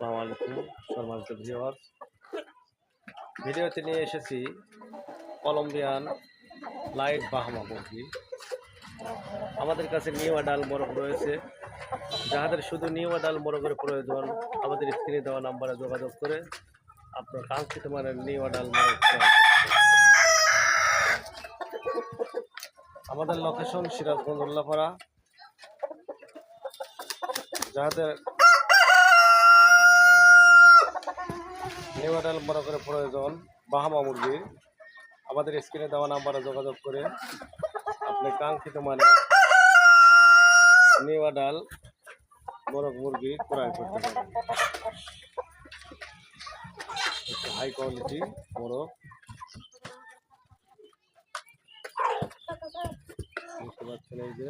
আসসালামু আলাইকুম ভিডিওতে নিয়ে এসেছি কলম্বিয়ান লাইট বাহামা মুরগি আমাদের কাছে নিউ আডাল মোরগ রয়েছে। যাহাদের শুধু নিউ আডাল মোরগের প্রয়োজন, আমাদের স্ক্রিনে দেওয়া নাম্বারে যোগাযোগ করে আপনার কাঙ্ক্ষিত মানের নিউ আডাল মোরগ। আমাদের লোকেশন সিরাজগঞ্জ উল্লাপাড়া। যাহাদের নিউডাল করে প্রয়োজন, বাহামা মুরগি। আমাদের স্ক্রিনে দেওয়া নাম্বারে যোগাযোগ করে আপনি কাঙ্ক্ষিত মানে নিউডাল মোরগ মুরগি ক্রয় করতে পারেন। হাই কোয়ালিটি মোরগ। দেখতে পাচ্ছেন এই যে।